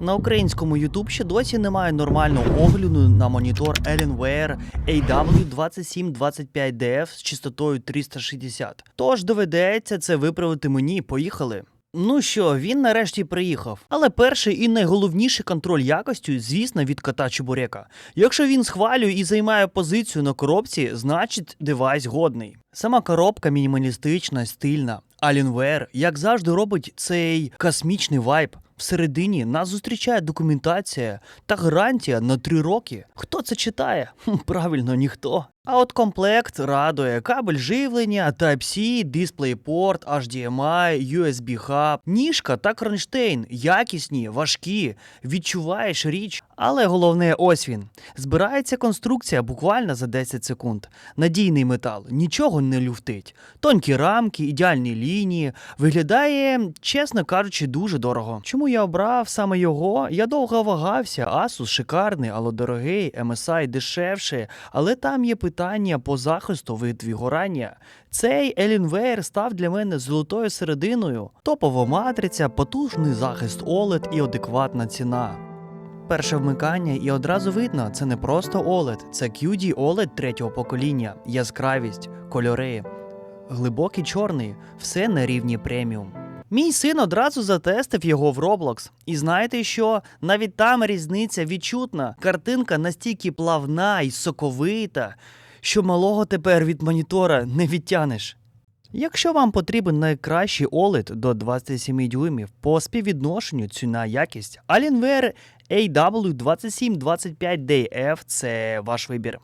На українському YouTube ще досі немає нормального огляду на монітор Alienware AW2725DF з частотою 360. Тож доведеться це виправити мені. Поїхали. Ну що, він нарешті приїхав. Але перший і найголовніший контроль якості, звісно, від кота Чебурека. Якщо він схвалює і займає позицію на коробці, значить девайс годний. Сама коробка мінімалістична, стильна. Alienware, як завжди, робить цей космічний вайб. Всередині нас зустрічає документація та гарантія на три роки. Хто це читає? Правильно, ніхто. А от комплект радує кабель живлення, Type-C, DisplayPort, HDMI, USB Hub, ніжка та кронштейн якісні, важкі, відчуваєш річ. Але головне ось він. Збирається конструкція буквально за 10 секунд. Надійний метал, нічого не люфтить. Тонкі рамки, ідеальні лінії. Виглядає, чесно кажучи, дуже дорого. Чому я обрав саме його? Я довго вагався. Asus шикарний, але дорогий, MSI дешевше. Але там є питання по захисту від вигорання. Цей Alienware став для мене золотою серединою. Топова матриця, потужний захист OLED і адекватна ціна. Перше вмикання і одразу видно, це не просто OLED, це QD OLED третього покоління, яскравість, кольори, глибокий чорний, все на рівні преміум. Мій син одразу затестив його в Roblox. І знаєте що? Навіть там різниця відчутна. Картинка настільки плавна і соковита, що малого тепер від монітора не відтянеш. Якщо вам потрібен найкращий OLED до 27 дюймів по співвідношенню ціна якість, Alienware AW2725DF – це ваш вибір.